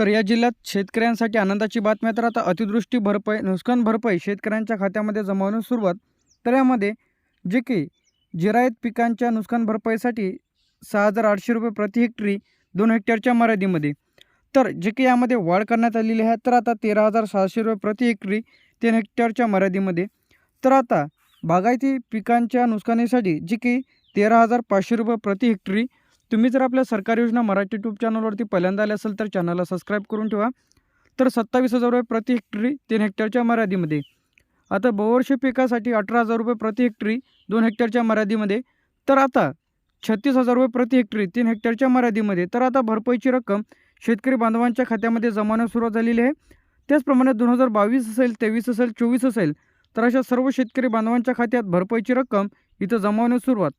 तर या जिल्ह्यात शेतकऱ्यांसाठी आनंदाची बातमी तर आता अतिवृष्टी भरपाई नुकसान भरपाई शेतकऱ्यांच्या खात्यामध्ये जमा होण्यास सुरुवात. तर यामध्ये जे की जिरायत पिकांच्या नुकसान भरपाईसाठी सहा हजार आठशे रुपये प्रति हेक्टरी दोन हेक्टरच्या मर्यादेमध्ये. तर जे की यामध्ये वाढ करण्यात आलेली आहे. तर आता तेरा हजार सहाशे रुपये प्रति हेक्टरी तीन हेक्टरच्या मर्यादेमध्ये. तर आता बागायती पिकांच्या नुकसानीसाठी जी की तेरा हजार पाचशे रुपये प्रति हेक्टरी तुम्ही जर आपल्या सरकारी योजना मराठी यूट्यूब चॅनलवरती पहिल्यांदा आले असेल तर चॅनलला सबस्क्राईब करून ठेवा. तर सत्तावीस हजार रुपये प्रति हेक्टरी तीन हेक्टरच्या मर्यादेमध्ये. आता बहुवर्षीय पिकासाठी अठरा हजार रुपये प्रति हेक्टरी दोन हेक्टरच्या मर्यादेमध्ये. तर आता छत्तीस हजार रुपये प्रति हेक्टरी तीन हेक्टरच्या मर्यादेमध्ये. तर आता भरपाईची रक्कम शेतकरी बांधवांच्या खात्यामध्ये जमावण्यास सुरुवात झालेली आहे. त्याचप्रमाणे दोन हजार बावीस असेल तेवीस असेल चोवीस असेल तर अशा सर्व शेतकरी बांधवांच्या खात्यात भरपाईची रक्कम इथं जमावण्यास सुरुवात.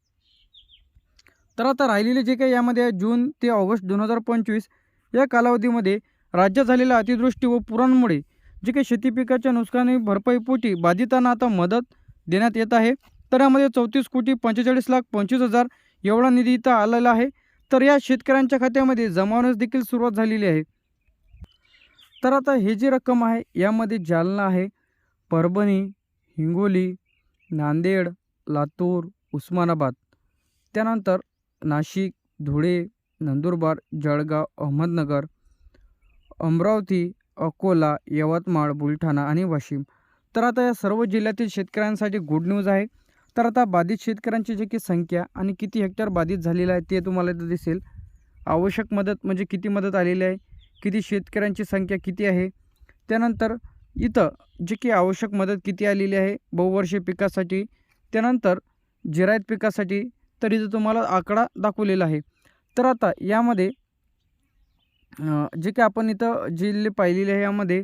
तर आता राहिलेले जे काही यामध्ये जून ते ऑगस्ट दोन हजार पंचवीस या कालावधीमध्ये राज्यात झालेल्या अतिवृष्टी व पुरांमुळे जे काही शेती पिकाच्या नुकसानी भरपाईपोटी बाधितांना आता मदत देण्यात येत आहे. तर यामध्ये चौतीस कोटी पंचेचाळीस लाख पंचवीस हजार एवढा निधी इथं आलेला आहे. तर या शेतकऱ्यांच्या खात्यामध्ये जमावण्यास देखील सुरुवात झालेली आहे. तर आता हे जी रक्कम आहे यामध्ये जालना आहे परभणी हिंगोली नांदेड लातूर उस्मानाबाद. त्यानंतर नाशिक धुळे नंदुरबार जळगाव अहमदनगर अमरावती अकोला यवतमाळ बुलढाणा आणि वाशिम. तर आता या सर्व जिल्ह्यातील शेतकऱ्यांसाठी गुड न्यूज आहे. तर आता बाधित शेतकऱ्यांची जी की संख्या आणि किती हेक्टर बाधित झालेलं आहे ते तुम्हाला इथं दिसेल. आवश्यक मदत म्हणजे किती मदत आलेली आहे किती शेतकऱ्यांची संख्या किती आहे त्यानंतर इथं जे की आवश्यक मदत किती आलेली आहे बहुवर्षीय पिकासाठी त्यानंतर जिरायत पिकासाठी तर इथं तुम्हाला आकडा दाखवलेला आहे. तर आता यामध्ये जे काही आपण इथं जिल्हे पाहिलेले आहे यामध्ये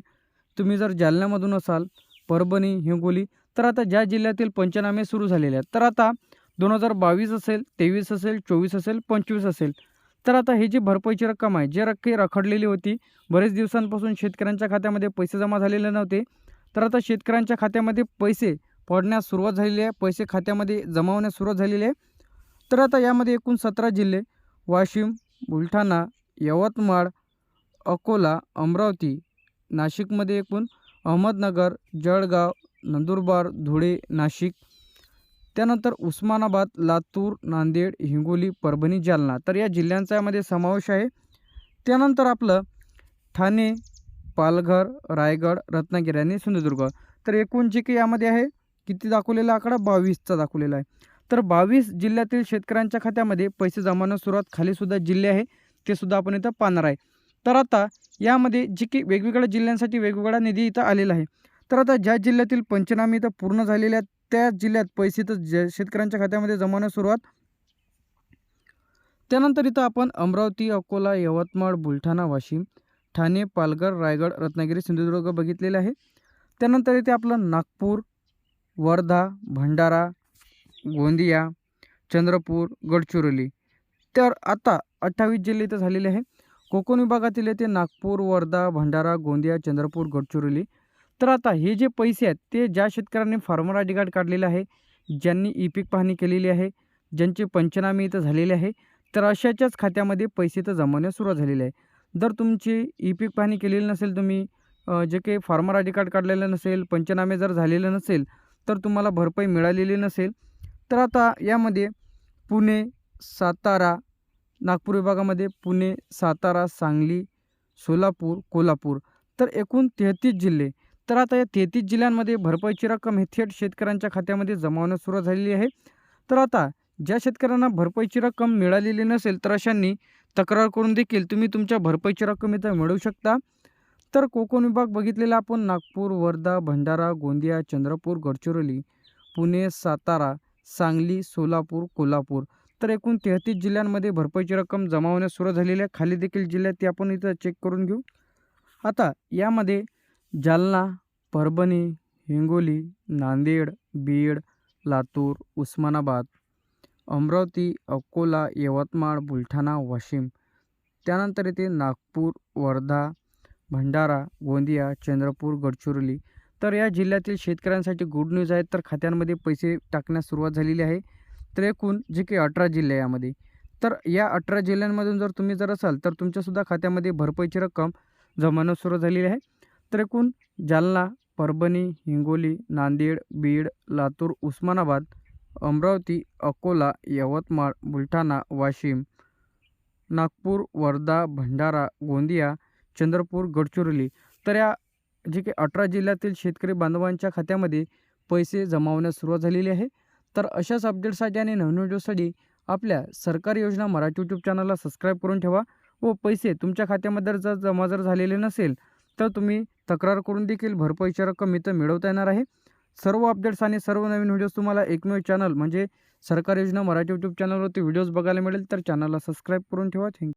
तुम्ही जर जालन्यामधून असाल परभणी हिंगोली तर आता ज्या जिल्ह्यातील पंचनामे सुरू झालेले आहेत. तर आता दोन हजार बावीस असेल तेवीस असेल चोवीस असेल पंचवीस असेल. तर आता हे जी भरपाईची रक्कम आहे जे रक्कम रखडलेली होती बरेच दिवसांपासून शेतकऱ्यांच्या खात्यामध्ये पैसे जमा झालेले नव्हते. तर आता शेतकऱ्यांच्या खात्यामध्ये पैसे पडण्यास सुरुवात झालेली आहे पैसे खात्यामध्ये जमावण्यास सुरुवात झालेली आहे. तर आता यामध्ये एकूण सतरा जिल्हे वाशिम बुलढाणा यवतमाळ अकोला अमरावती नाशिकमध्ये एकूण अहमदनगर जळगाव नंदुरबार धुळे नाशिक त्यानंतर उस्मानाबाद लातूर नांदेड हिंगोली परभणी जालना. तर या जिल्ह्यांचा यामध्ये समावेश आहे. त्यानंतर आपलं ठाणे पालघर रायगड रत्नागिरी आणि सिंधुदुर्ग. तर एकूण जे काही यामध्ये आहे किती दाखवलेला आकडा? बावीसचा दाखवलेला आहे. तर बावीस जिल्ह्यातील शेतकऱ्यांच्या खात्यामध्ये पैसे जमावण्यास सुरुवात खालीसुद्धा जिल्हे आहे ते सुद्धा आपण इथं पाहणार आहे. तर आता यामध्ये जे की वेगवेगळ्या जिल्ह्यांसाठी वेगवेगळा निधी इथं आलेला आहे. तर आता ज्या जिल्ह्यातील पंचनामे इथं पूर्ण झालेले आहेत त्या जिल्ह्यात पैसे तर ज शेतकऱ्यांच्या खात्यामध्ये जमावण्यास सुरुवात. त्यानंतर इथं आपण अमरावती अकोला यवतमाळ बुलढाणा वाशिम ठाणे पालघर रायगड रत्नागिरी सिंधुदुर्ग बघितलेले आहे. त्यानंतर इथे आपलं नागपूर वर्धा भंडारा गोंदिया चंद्रपूर गडचिरोली. तर आता अठ्ठावीस जिल्हे इथं झालेले आहे कोकण विभागातील येथे नागपूर वर्धा भंडारा गोंदिया चंद्रपूर गडचिरोली. तर आता हे जे पैसे आहेत ते ज्या शेतकऱ्यांनी फार्मर आय डी कार्ड काढलेलं आहे ज्यांनी ई पीक पाहणी केलेली आहे ज्यांचे पंचनामे इथं झालेले आहे तर अशाच्याच खात्यामध्ये पैसे इथं जमवण्यास सुरुवात झालेली आहे. जर तुमची ई पीक पाहणी केलेली नसेल तुम्ही जे काही फार्मर आय डी कार्ड काढलेलं नसेल पंचनामे जर झालेलं नसेल तर तुम्हाला भरपाई मिळालेली नसेल तर आता यामध्ये पुणे सातारा नागपूर विभागामध्ये पुणे सातारा सांगली सोलापूर कोल्हापूर तर एकूण तेहतीस जिल्हे. तर आता या तेहतीस जिल्ह्यांमध्ये भरपाईची रक्कम हे थेट शेतकऱ्यांच्या खात्यामध्ये जमावण्यास सुरुवात झालेली आहे. तर आता ज्या शेतकऱ्यांना भरपाईची रक्कम मिळालेली नसेल तर अशांनी तक्रार करून देखील तुम्ही तुमच्या भरपाईची रक्कम इथं मिळवू शकता. तर कोकण विभाग बघितलेला आपण नागपूर वर्धा भंडारा गोंदिया चंद्रपूर गडचिरोली पुणे सातारा सांगली सोलापूर कोल्हापूर. तर एकूण तेहतीस जिल्ह्यांमध्ये भरपाईची रक्कम जमा होण्यास सुरुवात झालेली आहे. खाली देखील जिल्ह्यात ती आपण इथं चेक करून घेऊ. आता यामध्ये जालना परभणी हिंगोली नांदेड बीड लातूर उस्मानाबाद अमरावती अकोला यवतमाळ बुलढाणा वाशिम. त्यानंतर येते नागपूर वर्धा भंडारा गोंदिया चंद्रपूर गडचिरोली. तर या जिल्ह्यातील शेतकऱ्यांसाठी गुड न्यूज आहेत. तर खात्यांमध्ये पैसे टाकण्यास सुरुवात झालेली आहे. तर एकूण जे काही अठरा जिल्हे आहे यामध्ये. तर या अठरा जिल्ह्यांमधून जर तुम्ही जर असाल तर तुमच्यासुद्धा खात्यामध्ये भरपाईची रक्कम जमानं सुरू झालेली आहे. तर एकूण जालना परभणी हिंगोली नांदेड बीड लातूर उस्मानाबाद अमरावती अकोला यवतमाळ बुलढाणा वाशिम नागपूर वर्धा भंडारा गोंदिया चंद्रपूर गडचिरोली. तर या जे की अठरा जिल्ह्यातील शेतकरी बांधवांच्या खात्यामध्ये पैसे जमावण्यास सुरुवात झालेली आहे. तर अशाच अपडेटसाठी आणि नवीन व्हिडिओसाठी आपल्या सरकारी योजना मराठी यूट्यूब चॅनलला सबस्क्राईब करून ठेवा व पैसे तुमच्या खात्यामध्ये जर जमा जर झालेले नसेल तर तुम्ही तक्रार करून देखील भरपाईची रक्कम इथं मिळवता येणार आहे. सर्व अपडेट्स आणि सर्व नवीन व्हिडिओज तुम्हाला एकमेव चॅनल म्हणजे सरकारी योजना मराठी यूट्यूब चॅनलवरती व्हिडिओज बघायला मिळेल तर चॅनलला सबस्क्राईब करून ठेवा. थँक्यू